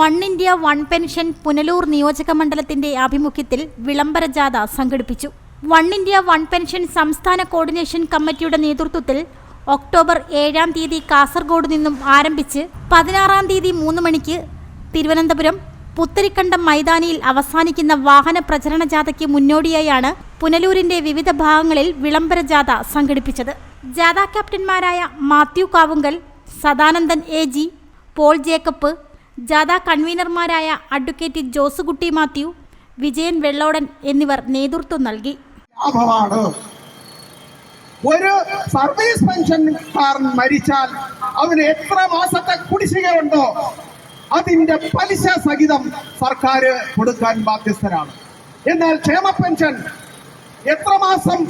One India one pension Punalur നിയോജക മണ്ഡലത്തിന്റെ ആഭിമുഖ്യത്തിൽ വിളംബര ജാഥ സംഘടിപ്പിച്ചു. വൺ ഇന്ത്യ വൺ പെൻഷൻ സംസ്ഥാന കോർഡിനേഷൻ കമ്മിറ്റിയുടെ നേതൃത്വത്തിൽ ഒക്ടോബർ ഏഴാം തീയതി കാസർഗോഡ് നിന്നും ആരംഭിച്ച് പതിനാറാം തീയതി മൂന്ന് മണിക്ക് തിരുവനന്തപുരം പുത്തരിക്കണ്ടം മൈതാനിയിൽ അവസാനിക്കുന്ന വാഹന പ്രചരണ ജാഥയ്ക്ക് മുന്നോടിയായാണ് പുനലൂരിന്റെ വിവിധ ഭാഗങ്ങളിൽ വിളംബര ജാഥ സംഘടിപ്പിച്ചത്. ജാഥ ക്യാപ്റ്റന്മാരായ മാത്യു കാവുങ്കൽ സദാനന്ദൻ എ ജി പോൾ ജേക്കബ് ജാഥ കൺവീനർമാരായ അഡ്വക്കേറ്റ് ജോസുകുട്ടി മാത്യു വിജയൻ വെള്ളോടൻ എന്നിവർ നേതൃത്വം നൽകി. ഒരു സർവീസ് പെൻഷൻകാരൻ മരിച്ചാൽ അവന് എത്ര മാസത്തെ കുടിശ്ശികയുണ്ടോ അതിന്റെ പലിശ സഹിതം സർക്കാർ കൊടുക്കാൻ ബാധ്യസ്ഥരാണ്. എന്നാൽ ക്ഷേമ പെൻഷൻ എത്ര മാസം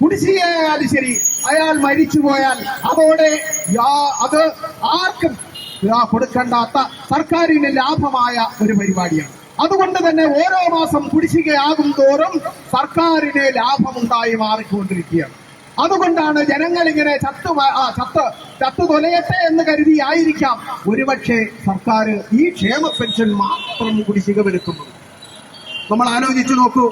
കുടിശ്ശികയായാലും ശരി അയാൾ മരിച്ചു പോയാൽ അതോടെ അത് ആർക്കും കൊടുക്കേണ്ടാത്ത സർക്കാരിന് ലാഭമായ ഒരു പരിപാടിയാണ്. അതുകൊണ്ട് തന്നെ ഓരോ മാസം കുടിശ്ശികയാകും തോറും സർക്കാരിന് ലാഭമുണ്ടായി മാറിക്കൊണ്ടിരിക്കുകയാണ്. അതുകൊണ്ടാണ് ജനങ്ങൾ ഇങ്ങനെ ചത്തു ചത്ത് ചത്തു തൊലയട്ടെ എന്ന് കരുതി ആയിരിക്കാം ഒരുപക്ഷെ സർക്കാർ ഈ ക്ഷേമ പെൻഷൻ മാത്രം കുടിശ്ശിക വരുത്തുന്നത് നമ്മൾ ആലോചിച്ചു നോക്കൂ.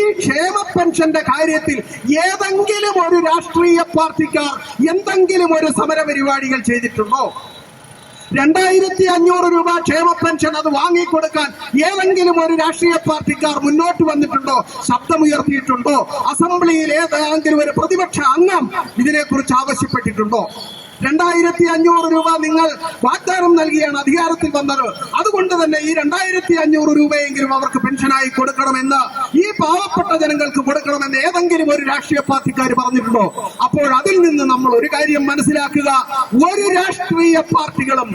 ഈ ക്ഷേമ പെൻഷന്റെ കാര്യത്തിൽ ഏതെങ്കിലും ഒരു രാഷ്ട്രീയ പാർട്ടിക്കാർ എന്തെങ്കിലും ഒരു സമര പരിപാടികൾ ചെയ്തിട്ടുണ്ടോ? രണ്ടായിരത്തി അഞ്ഞൂറ് രൂപ ക്ഷേമ പെൻഷൻ അത് വാങ്ങിക്കൊടുക്കാൻ ഏതെങ്കിലും ഒരു രാഷ്ട്രീയ പാർട്ടിക്കാർ മുന്നോട്ട് വന്നിട്ടുണ്ടോ? ശബ്ദമുയർത്തിയിട്ടുണ്ടോ? അസംബ്ലിയിൽ ഏതെങ്കിലും ഒരു പ്രതിപക്ഷ അംഗം ഇതിനെക്കുറിച്ച് ആവശ്യപ്പെട്ടിട്ടുണ്ടോ? രണ്ടായിരത്തി അഞ്ഞൂറ് രൂപ നിങ്ങൾ വാഗ്ദാനം നൽകിയാണ് അധികാരത്തിൽ വന്നത്. അതുകൊണ്ട് തന്നെ ഈ രണ്ടായിരത്തി അഞ്ഞൂറ് രൂപയെങ്കിലും അവർക്ക് പെൻഷനായി കൊടുക്കണമെന്ന് ഈ പാവപ്പെട്ട ജനങ്ങൾക്ക് കൊടുക്കണമെന്ന് ഏതെങ്കിലും ഒരു രാഷ്ട്രീയ പാർട്ടിക്കാർ പറഞ്ഞിട്ടുണ്ടോ? അപ്പോൾ അതിൽ നിന്ന് നമ്മൾ ഒരു കാര്യം മനസ്സിലാക്കുക. ഒരു രാഷ്ട്രീയ പാർട്ടികളും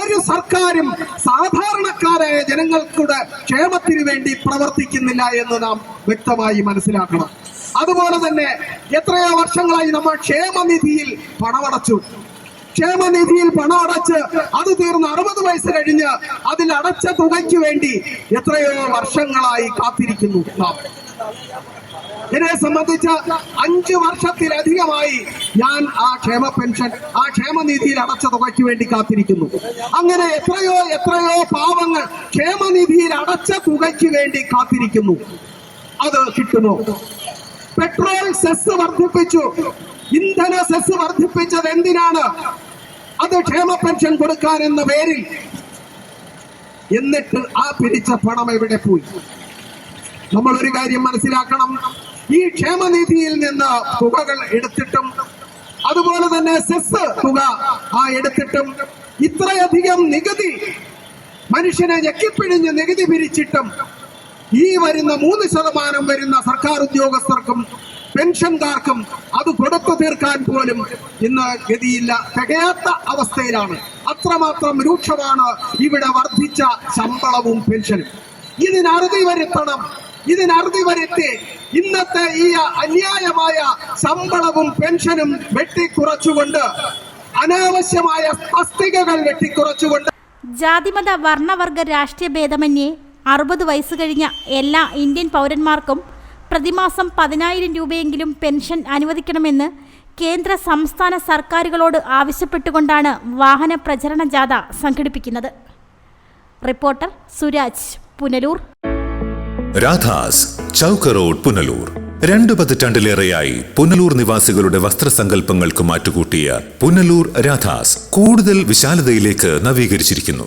ഒരു സർക്കാരും സാധാരണക്കാരായ ജനങ്ങൾക്കുടെ ക്ഷേമത്തിന് വേണ്ടി പ്രവർത്തിക്കുന്നില്ല എന്ന് നാം വ്യക്തമായി മനസ്സിലാക്കണം. അതുപോലെ തന്നെ എത്രയോ വർഷങ്ങളായി നമ്മൾ ക്ഷേമനിധിയിൽ പണമടച്ചു. ക്ഷേമനിധിയിൽ പണം അടച്ച് അത് തീർന്ന് അറുപത് വയസ്സ് കഴിഞ്ഞ് അതിൽ അടച്ച തുകയ്ക്ക് വേണ്ടി എത്രയോ വർഷങ്ങളായി കാത്തിരിക്കുന്നു. എന്നെ സംബന്ധിച്ച് അഞ്ചു വർഷത്തിലധികമായി ഞാൻ ആ ക്ഷേമ പെൻഷൻ ആ ക്ഷേമനിധിയിൽ അടച്ച തുകയ്ക്ക് വേണ്ടി കാത്തിരിക്കുന്നു. അങ്ങനെ എത്രയോ എത്രയോ പാവങ്ങൾ ക്ഷേമനിധിയിൽ അടച്ച തുകയ്ക്ക് വേണ്ടി കാത്തിരിക്കുന്നു. അത് കിട്ടുമോ? പെട്രോൾ സെസ് വർദ്ധിപ്പിച്ചു. ഇന്ധന സെസ് വർദ്ധിപ്പിച്ചത് എന്തിനാണ്? അത് ക്ഷേമ പെൻഷൻ കൊടുക്കാൻ എന്ന പേരിൽ എന്നിട്ട് ആ പിരിച്ച പണം എവിടെ പോയി? നമ്മൾ ഒരു കാര്യം മനസ്സിലാക്കണം. ഈ ക്ഷേമനിധിയിൽ നിന്ന് തുകകൾ എടുത്തിട്ടും അതുപോലെ തന്നെ സെസ് തുക ആ എടുത്തിട്ടും ഇത്രയധികം നികുതി മനുഷ്യനെ ഞെക്കിപ്പിഴിഞ്ഞ് നികുതി പിരിച്ചിട്ടും ഈ വരുന്ന മൂന്ന് ശതമാനം വരുന്ന സർക്കാർ ഉദ്യോഗസ്ഥർക്കും പെൻഷൻകാർക്കും അത് കൊടുത്തു തീർക്കാൻ പോലും ഇന്ന് ഗതിയില്ല. തികയാത്ത അവസ്ഥയിലാണ്. അത്രമാത്രം രൂക്ഷമാണ് ഇവിടെ വർദ്ധിച്ച ശമ്പളവും പെൻഷനും. ഇതിനറുതി വരുത്തണം. ഇതിനറുതി വരുത്തി ഇന്നത്തെ ഈ അന്യായമായ ശമ്പളവും പെൻഷനും വെട്ടിക്കുറച്ചുകൊണ്ട് അനാവശ്യമായ തസ്തികകൾ വെട്ടിക്കുറച്ചുകൊണ്ട് ജാതിമത വർണവർഗ രാഷ്ട്രീയ ഭേദമന്യേ അറുപത് വയസ്സ് കഴിഞ്ഞ എല്ലാ ഇന്ത്യൻ പൗരന്മാർക്കും പ്രതിമാസം പതിനായിരം രൂപയെങ്കിലും പെൻഷൻ അനുവദിക്കണമെന്ന് കേന്ദ്ര സംസ്ഥാന സർക്കാരുകളോട് ആവശ്യപ്പെട്ടുകൊണ്ടാണ് വാഹന പ്രചരണ ജാഥ സംഘടിപ്പിക്കുന്നത്. റിപ്പോർട്ടർ സുരാജ് പുനലൂർ. രാധാസ് ചൗക്ക് റോഡ് പുനലൂർ. രണ്ടു പതിറ്റാണ്ടിലേറെയായി പുനലൂർ നിവാസികളുടെ വസ്ത്രസങ്കല്പങ്ങൾക്ക് മാറ്റുകൂട്ടിയ പുനലൂർ രാധാസ് കൂടുതൽ വിശാലതയിലേക്ക് നവീകരിച്ചിരിക്കുന്നു.